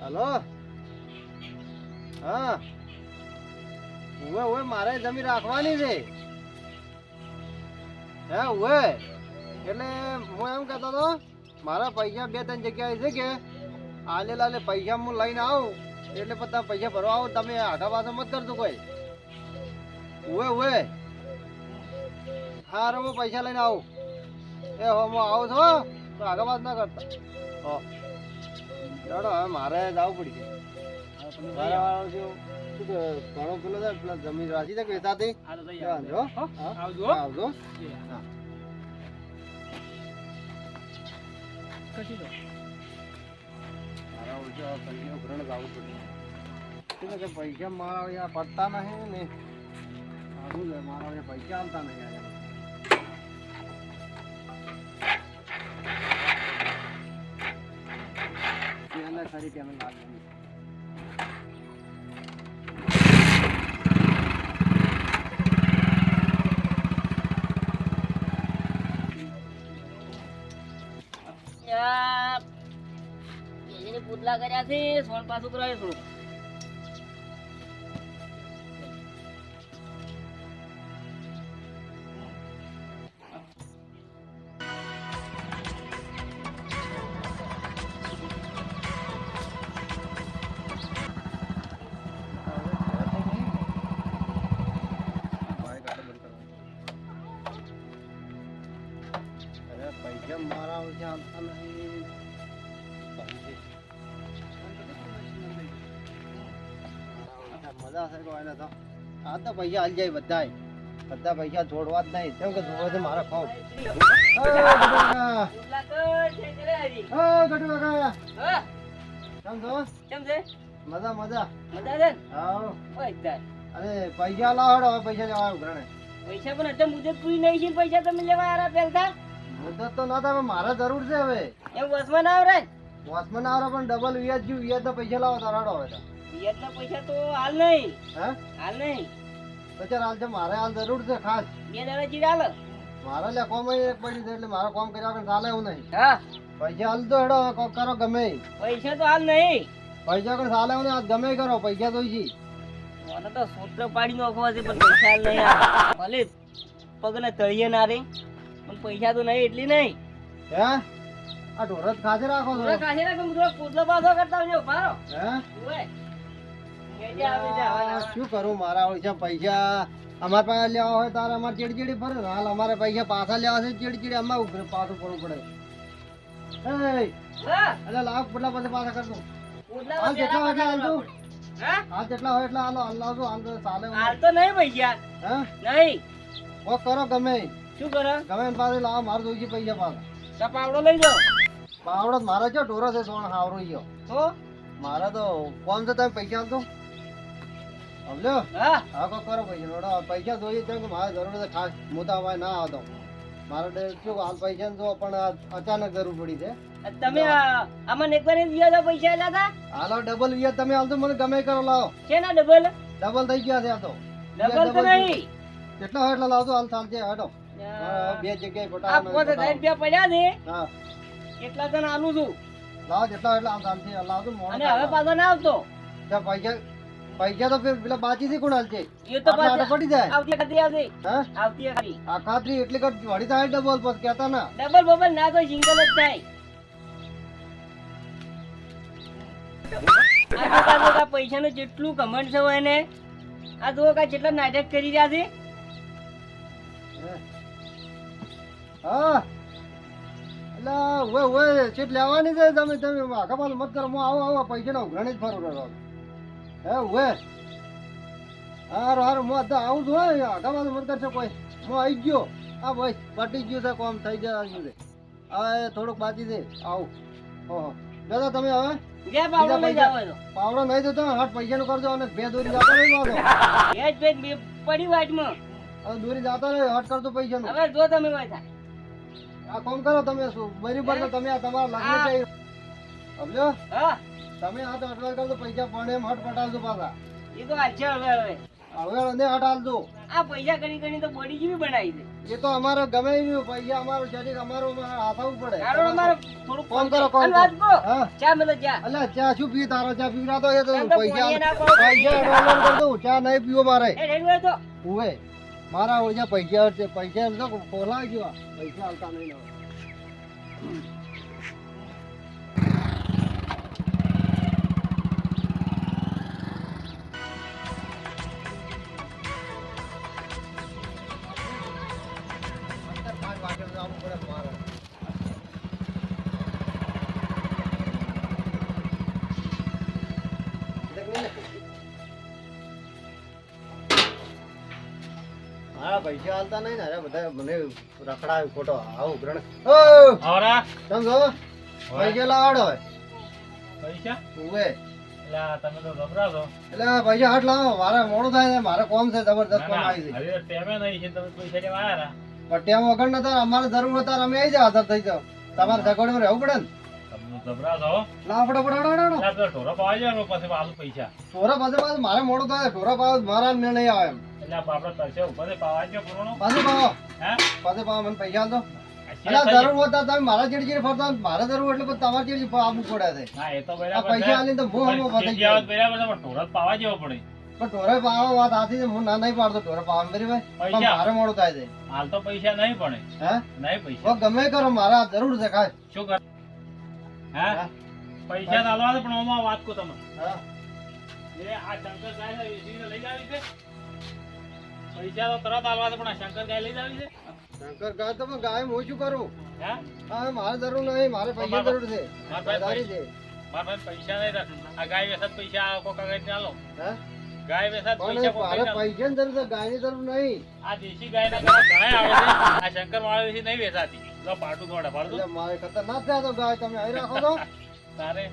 Hello. હા. ઉવે ઉવે, મારે જમીન રાખવાની છે. હે, ઉવે. એટલે હું એમ કહેતો હતો મારા પૈસા બે ત્રણ જગ્યાએ છે કે આલે લાલે પૈસા હું લઈને આવું એટલે બધા પૈસા ભરવા આવો તમે આખા પાછા મત કરજો કોઈ. ઉવે ઉવે. હા હું પૈસા લઈને આવું. એ હો હું આવું છો તો આગળ વાત ના કરતા. હો. ચાલો હવે મારે જવું પડી ગયું ઘણો પેલો જમીન રાખી દે કે આવજો આવજો. હા, આવજો હા. મારા ઓછા ઉઘરાણ જવું પડશે શું કે પૈસા મારા અહીંયા પડતા નહીં ને. સારું છે, મારા અહીંયા પૈસા આવતા નહીં અહીંયા. ખરી પુતલા કર્યા છે સોન પાછું કરાવે અરે પૈસા મારા આવતા નહીં? કોઈ ને તો. આ તો પૈસા હાલ જાય બધાય. બધા પૈસા જોડવા જ નહીં. કેમ કે જોવે છે મારા ખાવ મજા મજા. મજા છે ને અરે પૈસા લાવો હવે પૈસા લેવા ઉઘરાણે. પૈસા પણ અત્યારે મુદત પૂરી નહીં છે પૈસા તમે લેવા આરા પેલતા મુદત તો ના પણ મારે જરૂર છે હવે. એમ વસમાં ના આવરે વોચમેન આવડે પણ ડબલ વ્યાજ જેવું વ્યાજ તો પૈસા લાવો તારાડો હવે તો. વ્યાજના પૈસા તો હાલ નહીં. હા? હાલ નહીં. તો હાલ છે મારે હાલ જરૂર છે ખાસ. બે દાડા ચીડ હાલ. મારે લે કોમ એક પડી છે એટલે મારો કોમ કર્યા વગર ચાલે એવું નહીં. હા. પૈસા હાલ તો હેડો કોક કરો ગમે. પૈસા તો હાલ નહીં. પૈસા વગર ચાલે એવું નહીં ગમે કરો પૈસા તો ઈ મને તો સૂત્ર પાડી નાખવા છે પણ પૈસા હાલ નહીં ભલે પગને તળીએ ના રે પણ પૈસા તો નહીં એટલી નહીં. હે? આ ઢોરત ખાસે રાખો છો. કાશે રાખો થોડો પાછો કરતા આવજો હે ઓય જા આ શું કરું? મારા ઓછા પૈસા. અમારા પાસે લેવા હોય તારે અમારે ચીડચીડી ને હાલ અમારે પૈસા પાછા લેવા છે ચીડચીડી. અમારે ઉપર પાછું પડવું પડે. એટલે લાવ કેટલા પછી પાછા કરતો હાલ જેટલા વાગે હાલ તું. હાલ જેટલા હોય એટલા હાલો હાલ લાવજો. હાલ તો ચાલે હાલ તો નહીં પૈસા. નહીં. ઓ કરો ગમે. શું કરો? ગમે પાસે લાવો મારે જોઈએ પૈસા પાછા. પાવડો લઈ જાઓ પાવડો મારે છે ટોરો છે સોણ હાવરો ગયો તો? મારે તો કોમ છે તમે પૈસા આપજો. સમજો? હા. કો કરો પૈસા. નોડો પૈસા જોઈએ છે કે મારે જરૂર છે ખાસ મોટા હોય ના આવતો. મારે તો શું હાલ પૈસા જો પણ અચાનક જરૂર પડી છે. તમે આમાં પૈસા આલ્યા હતા હાલો ડબલ વ્યાજ તમે હાલ તો મને ગમે કરો લાવો. છે ના ડબલ ડબલ થઈ ગયા છે આ તો. ડબલ તો નહીં. કેટલા હોય એટલા લાવજો હાલ હટો બે જગ્યાએ ફોટા પાંચ હજાર રૂપિયા પડ્યા છે. હા. કેટલા તને આલું છું? લાવ જેટલા એટલા ચાલશે લાવજો મોડો અને હવે પાછો ના આવતો? પૈસા પૈસા તો પેલા બાચી થી કોણ હાલશે? એ તો પડી જાય? આવતી ખાતી આવતી હા? આવતી ખાતી આ ખાતરી એટલે કર વળી થાય ડબલ પછી કહેતા ના. ડબલ બબલ ના કોઈ સિંગલ જ થાય. પૈસા પૈસાનું જેટલું કમંડ છે એને આ જો કાં જેટલા નાટક કરી રહ્યા છે. હા? એટલે ઓય ઓય સીટ લેવાની છે તમે તમે આખા પાલ મત કરો હું આવો આવો પૈસા ના ઉઘરાણી જ ફરું રહ્યો હે ઓય હારું હારું હું આવું છું હોય પાલ મત કરશે કોઈ. હું આવી ગયો. હા ભાઈ પટી ગયું છે કોમ થઈ જાય છે હવે થોડુંક બાકી છે આવું. ઓહો દાદા તમે હવે. પાવડો નહીં દેતો હાથ પૈસાનું કરજો અને બે દોરી જાતો નહીં પડી વાટમાં દોરી જાતો નહીં હટ કરજો પૈસા હવે જો તમે આ કોમ કરો તમે શું? બરાબર તમે આ તમારા લગ્ન સમજો? હા. તમે હાથ અટવાલ કરો પૈસા પડે એમ હટ પટાલજો પાછા. એ તો છે હવે હવે. હવે આ પૈસા કરી કરી તો બોડી જેવી બનાવી દે. એ તો અમારે ગમે પૈસા અમારું શરીર અમારું આવવું પડે. અમારે થોડું ફોન કરો ફોન ચા મેલો ચા. અલ્યા ચા શું પી તારો ચા પીવરા તો? એ તો પૈસા ચા નહીં પીવો મારે. એ રેડી તો. ઉવે મારા ઓળજા પૈસા પૈસા તો ગયો પૈસા આવતા નહીં મારે. પૈસા હાલતા નહીં ને અરે બધા મને રખડાવે ખોટો. આવું ગ્રહણ ઓ! સમજો પૈસા લાવાડો પૈસા? ઉવે. તમે તો ગભરા એટલે પૈસા હાટ લાવો. મારે મોડું થાય મારે કોમ છે જબરદસ્ત કોમ આવી છે ટેમે નહીં છે તમે પૈસા લેવા આવ્યા પણ વગર વગર તાર અમારે જરૂર હતા અમે આવી જાવ હાજર થઈ જાવ તમારે સગવડમાં રહેવું પડે ને. મારે ને ચીડી ફરતા મારે જરૂર એટલે તમારે ચીડી આપવું પડે ના પૈસા આલી તો બરાબર પાવા જેવો પડે. પણ ઢોરે પાવા વાત આથી છે, હું ના નહીં પાડતો ઢોરે પાવા મેરી ભાઈ. પણ મારે મોડું થાય છે. હાલ તો પૈસા નહીં પણ હે? નહીં પૈસા. ગમે કરો મારે જરૂર છે ખાય. શું કર હા. પૈસા ચાલવા પણ ઓમાં વાત કો તમે હા. એ આ શંકર ગાય છે, વેચીને લઈ જાવી છે. પૈસા તો તરત હાલવા દે, પણ આ શંકર ગાય લઈ જાવી છે. શંકર ગાય તો ગાય હું શું કરું? હે? હા મારે જરૂર નહીં મારે પૈસા જરૂર છે. મારા પાસે નહીં રાખ. આ ગાય વેસાત પૈસા કોકા ગાય ચાલો હે? ગાય પણ પૈસા જરૂર છે ગાયની જરૂર નહીં. આ દેશી ગાય ના ઘણા આવે છે. આ શંકર વાળા નહીં વેચાતી તો પાટું દોડે પાડું મારે ખતરનાક થયા તો ગાય તમે અહીં રાખો તો તારે.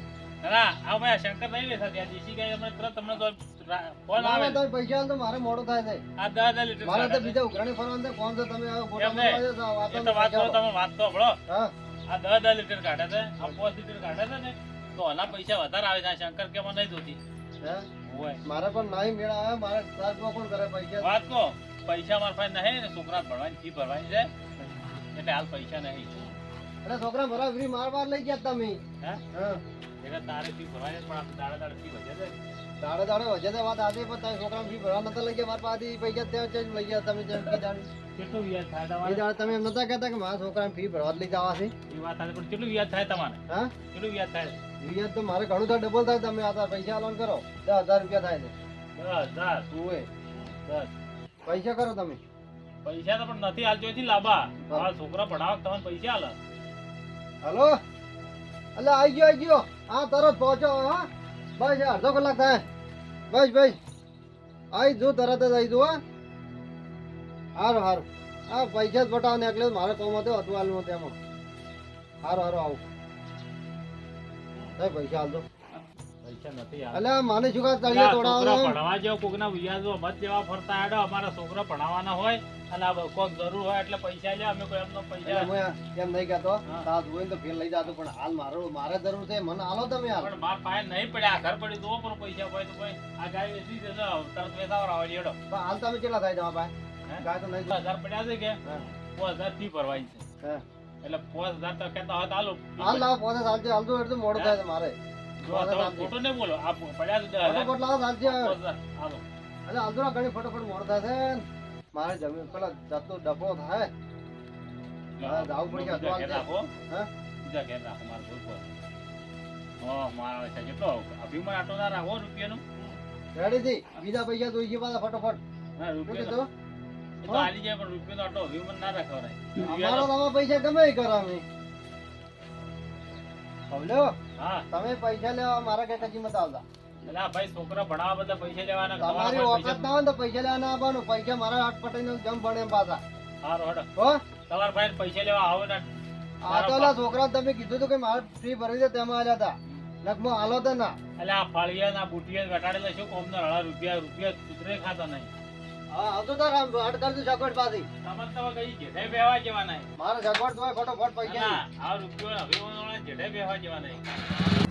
ના, આ ભાઈ શંકર નહીં વેચાતી આ દેશી ગાય તમને તરત તમને તો ફોન આવે. પૈસા તો મારે મોડું થાય છે. આ દસ દસ લીટર મારે તો બીજા ઉઘરાણી ફરવાનું છે. કોણ તો તમે હવે ફોટા એમ તો આ વાતો કરો તમે વાત તો હા. આ દસ દસ લીટર કાઢે છે આ પાંચ લીટર કાઢે છે ને તો આના પૈસા વધારે આવે છે. શંકર કે મને નહીં જોતી. હે? મારે પણ નહીં મેળ આવે મારા ક્લાસમાં પણ કરે પૈસા વાત કહો પૈસા મારા પાસે નહીં ને છોકરા ભણવાની ફી ભરવાની છે? એટલે હાલ પૈસા નહીં. એટલે છોકરા ભરા ફ્રી માર લઈ ગયા તમે. હે? એટલે તારે ફી ભરવાની પણ આપણે દાડા દાડે ફી ભરજે છે. દાડે દાડે વજે તો વાત આથી પણ તારા છોકરા ફી ભરવા નતા લઈ ગયા મારા પાસેથી પૈસા ત્યાં જ લઈ ગયા તમે જેમ કીધા કેટલું વ્યાજ થાય એ તમારે દાડે તમે એમ નતા કહેતા કે મારા છોકરાને ફી ભરવા લઈ જવા છે. એ વાત થાય પણ કેટલું વ્યાજ થાય તમારે? હા? કેટલું વ્યાજ થાય? વ્યાજ તો મારે ઘણું થાય ડબલ થાય તમે આ પૈસા લોન કરો દસ હજાર રૂપિયા થાય છે. દસ દસ ઓએ દસ. પૈસા કરો તમે. પૈસા તો પણ નથી હાલ જોઈથી લાંબા. આ છોકરા ભણાવવા તમને પૈસા હાલે હલો? અલે આવી ગયો આવી ગયો. હા તરત પહોંચો હા. બસ અડધો કલાક થાય. બસ બસ. આવી જો તરત જ આવી જુઓ હારું હારું. હા પૈસા જ પટાવ ને એટલે મારે કામ હતો અટવાલનું તેમાં. હારું હારું, આવું. પૈસા હાલ પૈસા માને શું કા તળિયે ભણવા જેવો કોકના વ્યાજો મત જેવા ફરતા હેડો અમારા છોકરા ભણાવવાના હોય અને આ કોક જરૂર હોય એટલે પૈસા લે અમે કોઈ એમનો પૈસા એમ નહીં કહેતો. હોય તો ફેર લઈ જાતો પણ હાલ મારો મારે જરૂર છે મને હાલો તમે હાલ પણ માર પાસે નહીં પડ્યા ઘર પડ્યું તો પણ પૈસા હોય તો કોઈ આ ગાય વેચી દેજો તરત વેચાવર આવે હેડો. પણ હાલ તમે કેટલા થાય તમારા પાસે? ગાય તો નહીં હજાર પડ્યા છે કે. પાંચ હજાર ફી ભરવાની છે. એટલે પાંચ હજાર તો કહેતા હોય તો હાલો. હાલ લાવ પોતે ચાલશે હાલ તો એટલે મોડું થાય મારે. બોલો. આ પડ્યા લાવો તો ના ઘણી ફટોફટ મોડું થાય મારે જમીન પેલા જતો ડબો થાય. હા, જાવું પડશે, બીજા રાખો. હા? બીજા ઘેર રાખો, મારે જોવું ઓહ, મારા છે કેટલો? અભિમાન આટલો ના રાખો રૂપિયાનું. રેડી થી બીજા પૈસા તો ગયા પાછા ફટોફટ. ના રૂપિયા એ તો આલી જાય પણ રૂપિયાનો આટલો અભિમાન ના રાખવાય અમારો તમે પૈસા ગમે એ કરો હા. તમે પૈસા લેવા મારા કઈ કચી મત આવતા. એટલે ભાઈ છોકરા ભણાવવા બધા પૈસા લેવાના તમારી પાસે ના હોય તો પૈસા લેવાના આવવાનું. પૈસા મારા હાથ પટાઈને જમ ભણે એમ પાછા. હારો હડો હો? તમારા ભાઈ પૈસા લેવા આવો ને. આ તો ઓલા છોકરા તમે કીધું હતું કે મારે ફ્રી ભરી દે તેમાં આલ્યા હતા. લગભગ હાલો તો ના. એટલે આ ફાળિયા ના બુટિયા વેટાડેલા શું કોમ ના રૂપિયા? રૂપિયા કુતરે ખાતા નહીં. હા આવતો તો આમ હટ સગવડ પાછી. તમારે તો કઈ જેઠે બેવા જેવા નહીં. સગવડ તો હોય ફટોફટ પૈસા આ રૂપિયો અભિમાન જેઠે બેવા જેવા નહીં.